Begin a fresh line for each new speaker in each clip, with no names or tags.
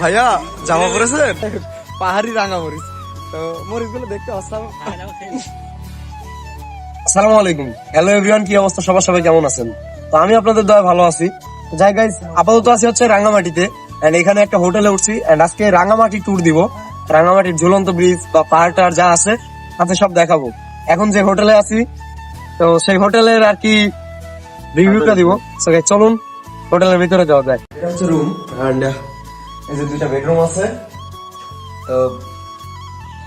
ভাইয়া জামা পরেছেন পাহাড়ি রাঙা মরিচ। তো মরিচগুলো দেখতে অসাম। আসসালামু আলাইকুম। হ্যালো এভরিওয়ান কি অবস্থা? সবার সবাই কেমন আছেন? তো আমি আপনাদের দয়া ভালো আছি। যাই গাইস আপাতত আছি হচ্ছে রাঙ্গামাটিতে এন্ড এখানে একটা হোটেলে উঠছি। এন্ড আজকে রাঙ্গামাটি ট্যুর দিব। রাঙ্গামাটির ঝুলন্ত ব্রিজ বা পাহাড় টাহাড় যা আছে তাতে সব দেখাবো। এখন যে হোটেলে আছি তো সেই হোটেলের আর কি রিভিউটা দিব। সো চলুন হোটেলের ভিতরে যাওয়া যায় এটা রুম এন্ড এই যে দুইটা বেডরুম আছে, তো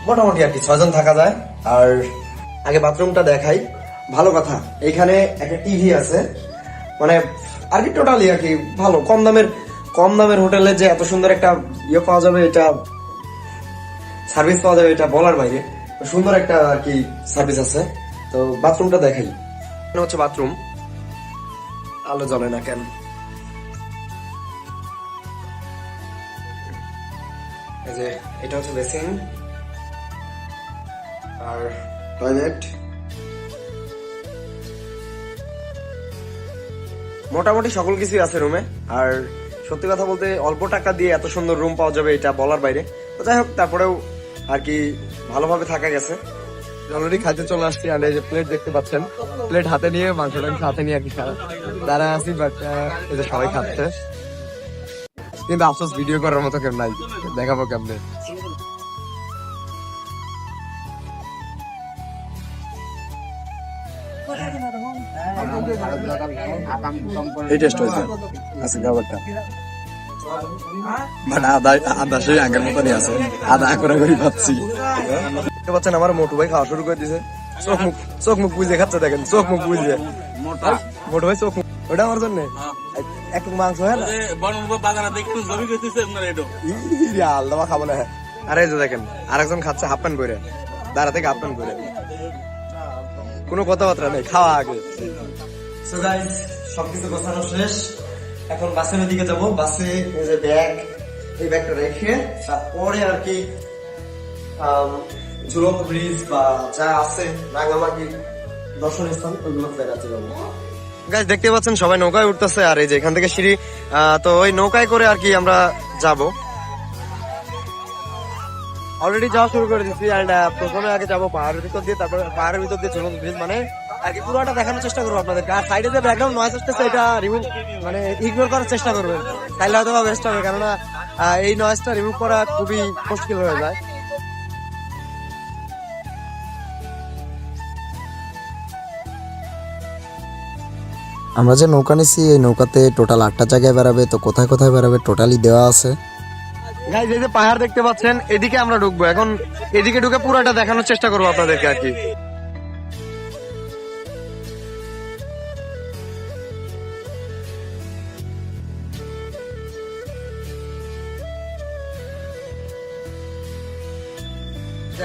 মোটামুটি আর কি ছয়জন থাকা যায়। আর আগে বাথরুমটা দেখাই। ভালো কথা, এখানে একটা টিভি আছে। মানে আর কি টোটালি আর কি ভালো। কম দামের কম দামের হোটেলে যে এত সুন্দর একটা ইয়ে পাওয়া যাবে, এটা সার্ভিস পাওয়া যাবে, এটা বলার বাইরে। সুন্দর একটা আর কি সার্ভিস আছে। তো বাথরুমটা দেখাই। হচ্ছে বাথরুম। আলো জ্বলে না কেন? যে, এটা হচ্ছে বেসিন। আর টয়লেট। মোটামুটি সকল কিছুই আছে রুমে আর সত্যি কথা বলতে, অল্প টাকা দিয়ে এত সুন্দর রুম পাওয়া যাবে, এটা বলার বাইরে। তো যাই হোক, তারপরেও আর কি ভালোভাবে থাকা গেছে। অলরেডি খাইতে চলে আসছি আর এই যে প্লেট দেখতে পাচ্ছেন প্লেট হাতে নিয়ে মাংসটা আমি হাতে নিয়ে আর কি দাঁড়ায় আছি বাট এই যে সবাই খাচ্ছে। কিন্তু আফসোস ভিডিও করার মতো কেউ নাই। দেখাবো কেমনে? এই টেস্ট হয়েছে। আছে খাবারটা। মানে আদা আদা সেই আগের মতনই আছে। আদা করে করে খাচ্ছি দেখতে পাচ্ছেন আমার মোটু ভাই খাওয়া শুরু করে দিছে। চোখ মুখ চোখ মুখ বুঝে খাচ্ছে দেখেন চোখ মুখ বুঝে। মোটু ভাই চোখ মুখ ওটা আমার জন্য? একটু মাংস হয় না? ইরে আল্লাহ খাব না আরে এই যে দেখেন আরেকজন খাচ্ছে হাফ প্যান্ট করে দাঁড়া থেকে হাফ প্যান্ট করে কোনো কথাবার্তা নেই খাওয়া আগে। সো গাইস সবকিছু গোছানো শেষ। এখন বাসের দিকে যাব। বাসে এই যে ব্যাগ এই ব্যাগটা রেখে তারপরে আর কি ঝুলন্ত ব্রিজ বা যা আছে রাঙামাটি দর্শনীয় স্থান ওইগুলো বেড়াতে যাব। গাইস দেখতে পাচ্ছেন, সবাই নৌকায় উঠতেছে আর এই যে এখান থেকে সিঁড়ি তো ওই নৌকায় করে আর কি আমরা যাব। অলরেডি যাওয়া শুরু করে দিচ্ছি অ্যান্ড প্রথমে আগে যাব পাহাড়ের ভিতর দিয়ে, তারপরে পাহাড়ের ভিতর দিয়ে ঝুলন্ত ব্রিজ মানে। কি পুরোটা দেখানোর চেষ্টা করব আপনাদেরকে। আর সাইডে যে ব্যাকগ্রাউন্ড নয়েজ আসতেছে, এটা রিমুভ মানে ইগনোর করার চেষ্টা করবেন। তাইলে হয়তো বেস্ট হবে, কেননা এই নয়েজটা রিমুভ করা খুবই মুশকিল হয়ে যায়।
আমরা যে নৌকা নিছি, এই নৌকাতে টোটাল আটটা জায়গায় বেড়াবে, তো কোথায় কোথায় বেড়াবে টোটালি দেওয়া আছে।
গাইজ এই যে পাহাড় দেখতে পাচ্ছেন, এদিকে আমরা ঢুকবো। এখন এদিকে ঢুকে পুরোটা দেখানোর চেষ্টা করব আপনাদেরকে আর কি।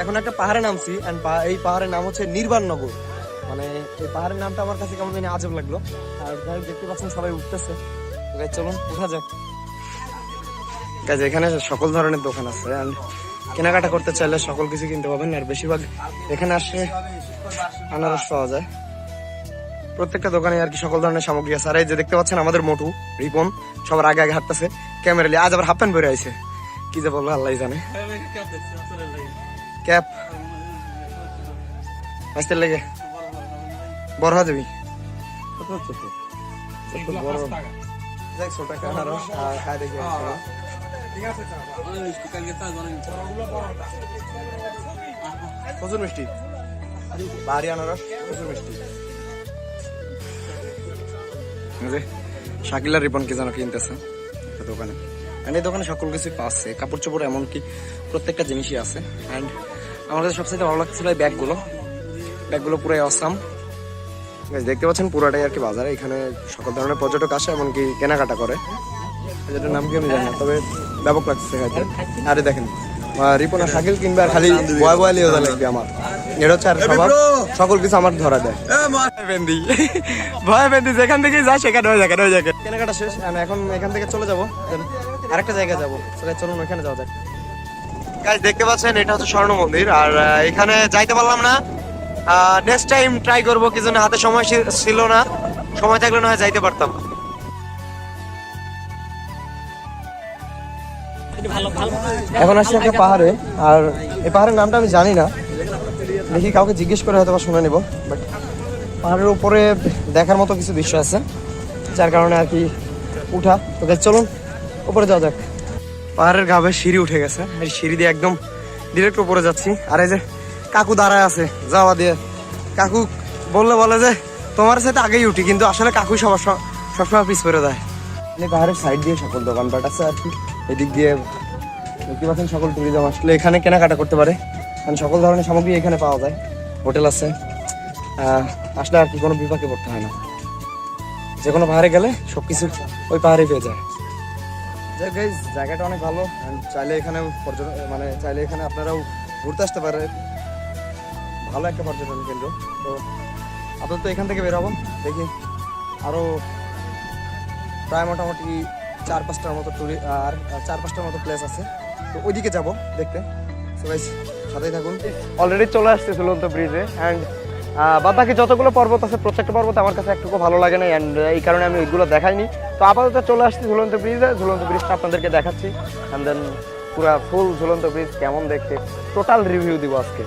এখন একটা পাহাড়ে নামছি এই পাহাড়ের নাম হচ্ছে নির্বাণ নগর। মানে এই পাহাড়ের নামটা আমার কাছে কেমন জানি আজব লাগল। আর দেখতে পাচ্ছেন সবাই উঠতেছে। চলুন উঠা যাক। গাইজ এখানে সকল ধরনের দোকান আছে। কেনাকাটা করতে চাইলে সকল কিছু কিনতে পাবেন আর বেশিরভাগ এখানে আসলে আনারস পাওয়া যায়। প্রত্যেকটা দোকানে আর কি সকল ধরনের সামগ্রী আছে। আর এই যে দেখতে পাচ্ছেন আমাদের মোটু রিপন সবার আগে আগে হাঁটতেছে। ক্যামেরা নিয়ে আজ আবার হাফ প্যান্ট পরে আইছে। কি যে বলব আল্লাহ জানে। ক্যাপ। আসতে লেগে। বড় হয়ে যাবি? ছোট বড়? দেখ ছোট একটা আনারস আর। খায় দেখি প্রচুর মিষ্টি। বাড়ি আনারস প্রচুর মিষ্টি। শাকিলা রিপন কি যেন কিনতেছে? একটা দোকানে। And এই দোকানে সকল কিছু পাচ্ছে। কাপড় চোপড় এমনকি প্রত্যেকটা জিনিসই আছে। অ্যান্ড আমার কাছে সবচেয়ে ভালো লাগছিল এই ব্যাগগুলো। ব্যাগগুলো পুরাই অসাম দেখতে পাচ্ছেন পুরোটাই আর কি বাজারে। এখানে সকল ধরনের পর্যটক আসে এমনকি কেনাকাটা করে। যেটার নাম কি আমি জানি না তবে ব্যাপক লাগছে খাইতে। আরে দেখেন রিপন শাকিল কিনবে আর খালি বয় বয় লিয়ে লাগবে আমার। এটা হচ্ছে আর স্বভাব সকল কিছু আমার ধরা দেয়। বেন্দি ভয় বেন্দি যেখান থেকে যায় সেখানে হয়ে যায় হয়ে যায় কেনাকাটা শেষ and এখন এখান থেকে চলে যাব। আরেকটা জায়গায় যাব। চলে চলুন ওখানে যাওয়া যাক। গাইজ দেখতে পাচ্ছেন এটা হচ্ছে স্বর্ণ মন্দির আর এখানে যাইতে পারলাম না। নেক্সট টাইম ট্রাই করব কি জন্য হাতে সময় ছিল না। সময় থাকলে না হয় যাইতে পারতাম। এখন আসছি একটা পাহাড়ে আর এই পাহাড়ের নামটা আমি জানি না। দেখি কাউকে জিজ্ঞেস করে হয়তো শুনে নেব বাট পাহাড়ের উপরে দেখার মতো কিছু দৃশ্য আছে যার কারণে আর কি উঠা। তো guys, চলুন উপরে যাওয়া যাক। পাহাড়ের গাবে সিঁড়ি উঠে গেছে। এই সিঁড়ি দিয়ে একদম ডিরেক্ট উপরে যাচ্ছি। আর এই যে কাকু দাঁড়ায় আছে, যাওয়া দিয়ে। কাকু বললে বলে যে, তোমার সাথে আগেই উঠি, কিন্তু আসলে কাকু সবার সবসময় পিছ করে দেয়। মানে পাহাড়ের সাইড দিয়ে সকল দোকানপাট আছে আর কি, এদিক দিয়ে দেখতে পাচ্ছেন সকল ট্যুরিজম আসলে এখানে কেনাকাটা করতে পারে। কারণ সকল ধরনের সামগ্রী এখানে পাওয়া যায়, হোটেল আছে। আসলে আর কি, কোনো বিপাকে পড়তে হয় না। যে কোনো পাহাড়ে গেলে সব কিছু ওই পাহাড়ে পেয়ে যায়। জায়গাটা অনেক ভালো চাইলে এখানে পর্যটন মানে চাইলে এখানে আপনারাও ঘুরতে আসতে পারেন। ভালো একটা পর্যটন কেন্দ্র। তো আপাতত এখান থেকে বেরোবো দেখি আরও প্রায় মোটামুটি চার পাঁচটার মতো টুরি আর চার পাঁচটার মতো প্লেস আছে। তো ওইদিকে যাব দেখতে। সাথেই থাকুন। অলরেডি চলে আসছে ঝুলন্ত ব্রিজে অ্যান্ড বাদ বাকি যতগুলো পর্বত আছে, প্রত্যেকটা পর্বত আমার কাছে একটুকু ভালো লাগে না। অ্যান্ড এই কারণে আমি ওইগুলো দেখাইনি। তো আপাতত চলে আসছি ঝুলন্ত ব্রিজে ঝুলন্ত ব্রিজটা আপনাদেরকে দেখাচ্ছি। অ্যান্ড দেন পুরা ফুল ঝুলন্ত ব্রিজ কেমন দেখতে। টোটাল রিভিউ দিব আজকে।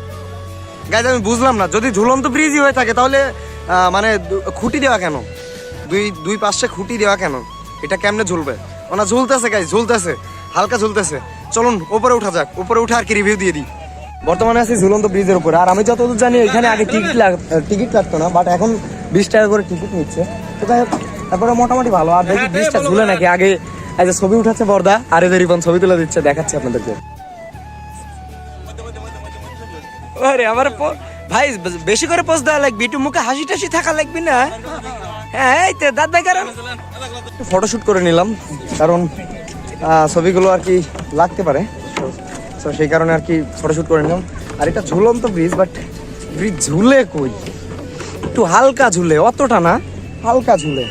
গাইজ আমি বুঝলাম না। যদি ঝুলন্ত ব্রিজই হয়ে থাকে তাহলে মানে খুঁটি দেওয়া কেন? দুই দুই পাশে খুঁটি দেওয়া কেন? এটা কেমনে ঝুলবে? ওনা ঝুলতেছে গাইজ ঝুলতেছে। হালকা ঝুলতেছে। চলুন উপরে উঠা যাক। উপরে উঠে আর কি রিভিউ দিয়ে দিই। বর্তমানে আছি ঝুলন্ত ব্রিজের উপরে। আর আমি যতদূর জানি এখানে আগে টিকিট টিকিট লাগতো না বাট এখন বিশ টাকা করে টিকিট নিচ্ছে। তো যাই হোক তারপরে মোটামুটি ভালো। আর দেখি ব্রিজটা ঝুলে নাকি? আগে এই যে ছবি উঠাচ্ছে বর্দা আর এদের রিপন ছবি তুলে দিচ্ছে দেখাচ্ছি আপনাদেরকে।
আরে, আমার ভাই বেশি করে পোস্ট দেওয়া লাগবে, একটু মুখে হাসি টাসি থাকা লাগবে না? হ্যাঁ এই তো, দাঁত ভাই, কারণ
ফটোশুট করে নিলাম, কারণ ছবিগুলো আর কি লাগতে পারে। তো সেই কারণে আর কি ফটোশুট করে নিলাম। আর এটা ঝুলন্ত ব্রিজ বাট ব্রিজ ঝুলে কই? একটু হালকা ঝুলে, অতটা না, হালকা ঝুলে।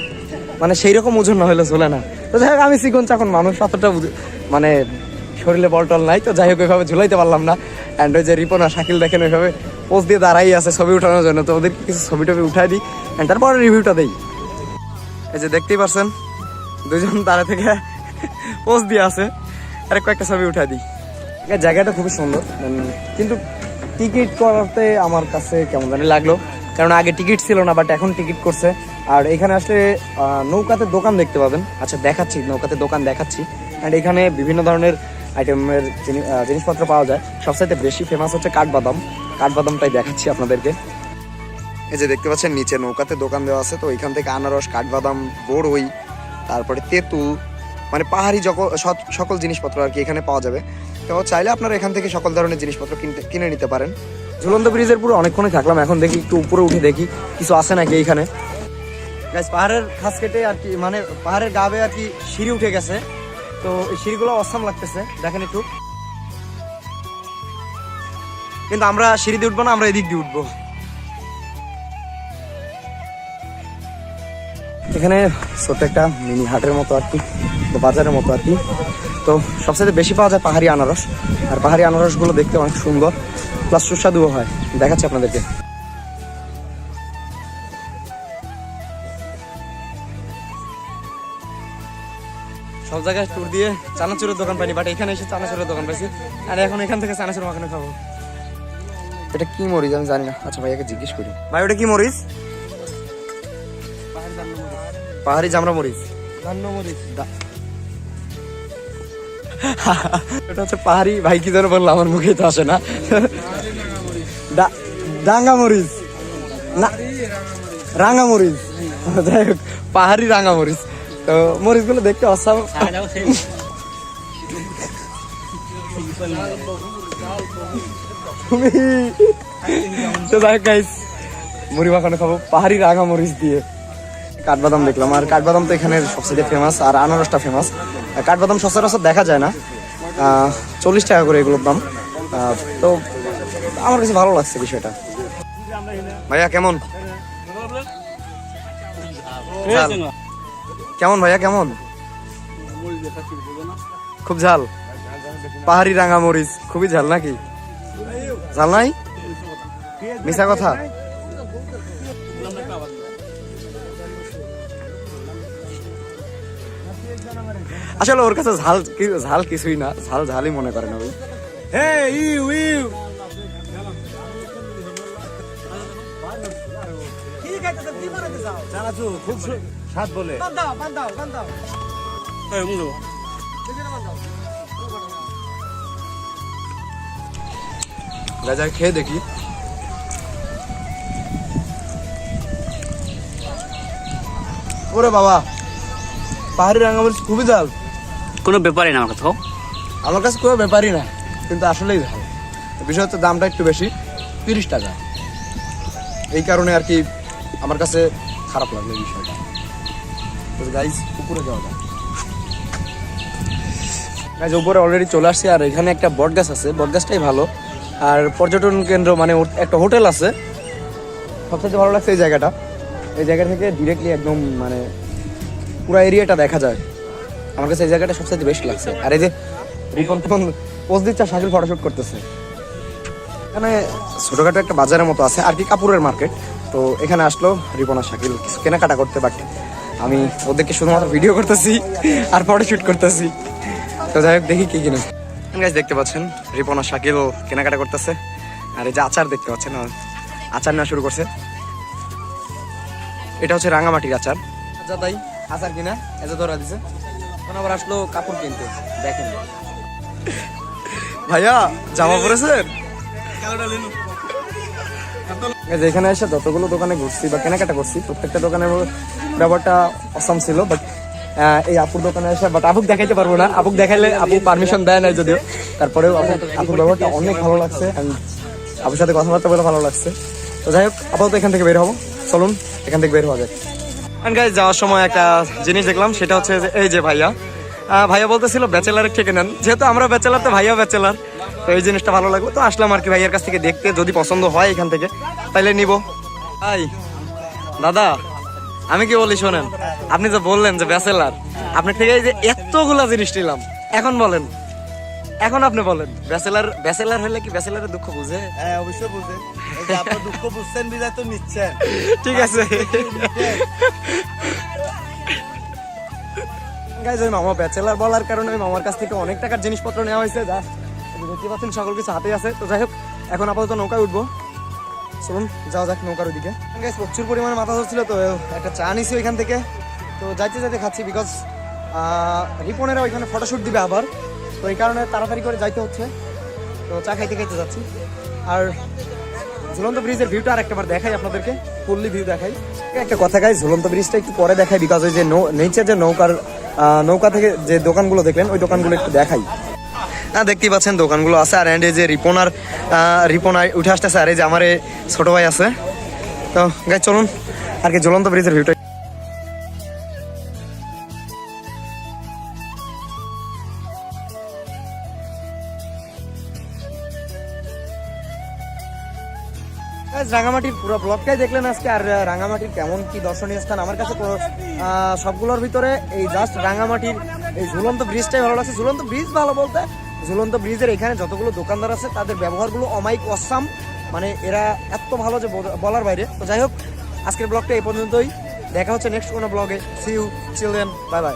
মানে সেই রকম ওজন না হলে ঝুলে না। তো যাই হোক, আমি চিকন চাকন মানুষ, অতটা মানে শরীরে বলটল নাই, তো যাই হোক, ওইভাবে ঝুলাইতে পারলাম না। অ্যান্ড ওই যে রিপন আর শাকিল দেখেন, ওইভাবে পোজ দিয়ে দাঁড়াই আছে ছবি উঠানোর জন্য, তো ওদের কিছু ছবি টবি উঠাই দিই। অ্যান্ড তারপরে রিভিউটা দিই। এই যে দেখতেই পারছেন, দুজন দাঁড়া থেকে পোজ দিয়ে আছে। আর কয়েকটা ছবি উঠাই দিই। জায়গাটা খুবই সুন্দর। কিন্তু টিকিট করাতে আমার কাছে কেমন জানি লাগল। কারণ আগে টিকিট ছিল না বাট এখন টিকিট করছে। আর এখানে আসলে নৌকাতে দোকান দেখতে পাবেন। আচ্ছা দেখাচ্ছি, নৌকাতে দোকান দেখাচ্ছি। অ্যান্ড এখানে বিভিন্ন ধরনের আইটেমের জিনি- জিনিসপত্র পাওয়া যায়। সবচাইতে বেশি ফেমাস হচ্ছে কাঠবাদাম। কাঠবাদামটাই দেখাচ্ছি আপনাদেরকে। এই যে দেখতে পাচ্ছেন, নিচে নৌকাতে দোকান দেওয়া আছে, তো এখান থেকে আনারস, কাঠবাদাম, বড়ই, তারপরে তেঁতুল মানে পাহাড়ি সকল জিনিসপত্র আর কি এখানে পাওয়া যাবে। তো চাইলে আপনারা এখান থেকে সকল ধরনের জিনিসপত্র কিনতে কিনে নিতে পারেন। ঝুলন্ত ব্রিজের পুরো অনেকক্ষণই থাকলাম, এখন দেখি একটু উপরে উঠে দেখি, কিছু আছে নাকি এইখানে? পাহাড়ের খাস কেটে আর কি মানে পাহাড়ের গাবে আর কি সিঁড়ি উঠে গেছে। তো এই সিঁড়িগুলো অসাম লাগতেছে, দেখেন একটু। কিন্তু আমরা সিঁড়ি দিয়ে উঠবো না, আমরা এদিক দিয়ে উঠবো। এখানে ছোট্ট একটা মিনি হাটের মতো আর কি তো বাজারের মতো আর কি। তো সবচেয়ে বেশি পাওয়া যায় পাহাড়ি আনারস, আর পাহাড়ি আনারসগুলো দেখতে অনেক সুন্দর, প্লাস সুস্বাদুও হয়। দেখাচ্ছি আপনাদেরকে। সব জায়গায় ট্যুর দিয়ে চানাচুরের দোকান পাইনি বাট এখানে এসে চানাচুরের দোকান পাইছি। আর এখন এখান থেকে চানাচুর মাখানো খাব। এটা কি মরিচ আমি জানি না। আচ্ছা ভাইয়াকে জিজ্ঞেস করি। ভাই ওটা কি মরিচ? পাহাড়ি জামরা মরিচ। দা- এটা হচ্ছে পাহাড়ি ভাই কি যেন বলল আমার মুখে তো আসে না। ডাঙ্গা মরিচ। না রাঙা মরিচ। যাই হোক পাহাড়ি রাঙা মরিচ। তো মরিচগুলো দেখতে অসাম। তুমি তো যাই গাইস মুড়ি মাখানো খাব। পাহাড়ি রাঙা মরিচ দিয়ে। কাঠবাদাম দেখলাম। আর কাঠবাদাম তো এখানে সবচেয়ে ফেমাস আর আনারসটা ফেমাস কাঠবাদাম সচরাচর দেখা যায় না। চল্লিশ টাকা করে এগুলোর দাম। তো আমার কাছে ভালো লাগছে বিষয়টা। ভাইয়া কেমন। কেমন ভাইয়া কেমন? খুব ঝাল। পাহাড়ি রাঙা মরিচ খুবই ঝাল নাকি? ঝাল নাই? মিশা কথা। আসলে ওর কাছে ঝাল কি- ঝাল কিছুই না ঝাল ঝালই মনে করে না ওই গাজা খেয়ে দেখি। ওরে বাবা পাহাড়ি রাঙামরিচ খুবই ঝাল
কোনো ব্যাপারই না আমার কথা
আমার কাছে কোনো ব্যাপারই না কিন্তু আসলেই তো বিষয় হচ্ছে দামটা একটু বেশি তিরিশ টাকা। এই কারণে আর কি আমার কাছে খারাপ লাগল এই বিষয়টা। গাইজ উপরে অলরেডি চলে আসছি, আর এখানে একটা বট গাছ আছে। বট গাছটাই ভালো। আর পর্যটন কেন্দ্র মানে একটা হোটেল আছে। সবথেকে ভালো লাগছে এই জায়গাটা। এই জায়গা থেকে ডিরেক্টলি একদম মানে পুরো এরিয়াটা দেখা যায়। আমার কাছে এই জায়গাটা সবচেয়ে বেশি লাগছে। আর এই যে রিপন পোজ দিচ্ছে আর শাকিল ফটোশুট করতেছে। এখানে ছোটখাটো একটা বাজারের মতো আছে, আর কি কাপড়ের মার্কেট তো এখানে আসলো রিপন শাকিল কিছু কেনাকাটা করতে বাট আমি ওদেরকে শুধুমাত্র ভিডিও করতেছি আর ফটোশুট করতেছি। তো যাই হোক, দেখি কি কিনে গাছ দেখতে পাচ্ছেন, রিপন আর শাকিল কেনাকাটা করতেছে। আর এই যে আচার দেখতে পাচ্ছেন আচার নেওয়া শুরু করছে। এটা হচ্ছে রাঙামাটির আচার। আচ্ছা তাই আচার কিনা? এত ধরা দিছে। এখন আবার আসলো কাপড় কিনতে। দেখেন। ভাইয়া, জামা পরেছেন? এখানে এসে যতগুলো দোকানে ঘুরছি বা কেনাকাটা করছি, প্রত্যেকটা দোকানের ব্যাপারটা অসম ছিল বাট এই আপুর দোকানে এসে বাট আপুক দেখাইতে পারব না। আপুক দেখাইলে আপু পারমিশন দেয় নাই যদিও। তারপরেও আপুর ব্যবহারটা অনেক ভালো লাগছে আপুর সাথে কথাবার্তা বলে ভালো লাগছে। তো যাই হোক, আপাতত এখান থেকে বের হব। চলুন, এখান থেকে বের হওয়া যায় গাইজ যাওয়ার সময় একটা জিনিস দেখলাম, সেটা হচ্ছে এই যে ভাইয়া ভাইয়া বলতেছিল ব্যাচেলারের থেকে নেন। যেহেতু আমরা ব্যাচেলার তো ভাইয়া ব্যাচেলার তো এই জিনিসটা ভালো লাগল। তো আসলাম আর কি ভাইয়ার কাছ থেকে দেখতে যদি পছন্দ হয় এখান থেকে তাইলে নিব। ভাই দাদা আমি কি বলি শোনেন আপনি যে বললেন যে ব্যাচেলার আপনি থেকে এই যে এতগুলা জিনিস নিলাম এখন বলেন এখন আপনি বলেন ব্যাচেলার ব্যাচেলার হলে কি ব্যাচেলারের দুঃখ বুঝে?
হ্যাঁ অবশ্যই বুঝে। আপনার দুঃখ বুঝছেন বিদায় তো নিচ্ছেন।
ঠিক আছে। গাইজ ওই মামা ব্যাচেলার বলার কারণে ওই মামার কাছ থেকে অনেক টাকার জিনিসপত্র নেওয়া হয়েছে যে। দেখতে পাচ্ছেন সকল কিছু হাতে আছে। তো যাই হোক, এখন আপাতত নৌকায় উঠবো। চলুন, যাওয়া যাক নৌকার গাইজ প্রচুর পরিমাণে মাথা ধরছিল তো, একটা চা নিছি ওইখান থেকে। তো যাইতে যাইতে খাচ্ছি বিকজ রিপনেরা ওইখানে ফটোশ্যুট দিবে আবার। তো এই কারণে তাড়াতাড়ি করে যাইতে হচ্ছে। তো চা খাইতে খাইতে যাচ্ছি। আর ঝুলন্ত ব্রিজের ভিউটা আর একটাবার দেখাই আপনাদেরকে। ফুললি ভিউ দেখাই। একটা কথা গাই ঝুলন্ত ব্রিজটা একটু পরে দেখাই বিকজ ওই যে নৌ নেচার যে নৌকার নৌকা থেকে যে দোকানগুলো দেখলেন, ওই দোকানগুলো একটু দেখাই। দেখতেই পাচ্ছেন দোকানগুলো আছে। আর এন্ড এই যে রিপন আর আহ, রিপন উঠে আসতেছে আর এই যে আমার ছোট ভাই আছে। তো গাই চলুন আর কি ঝুলন্ত ব্রিজের ভিউটা রাঙামাটির পুরো ব্লগটাই দেখলেন আজকে আর রাঙামাটির কেমন কি দর্শনীয় স্থান? আমার কাছে সবগুলোর ভিতরে এই জাস্ট রাঙামাটির এই ঝুলন্ত ব্রিজটাই ভালো লাগছে। ঝুলন্ত ব্রিজ ভালো বলতে ঝুলন্ত ব্রিজের এখানে যতগুলো দোকানদার আছে, তাদের ব্যবহারগুলো অমাইক অসাম। মানে এরা এত ভালো যে বল- বলার বাইরে। তো যাই হোক, আজকের ব্লগটা এই পর্যন্তই। দেখা হচ্ছে নেক্সট কোনো ব্লগে। See you children bye bye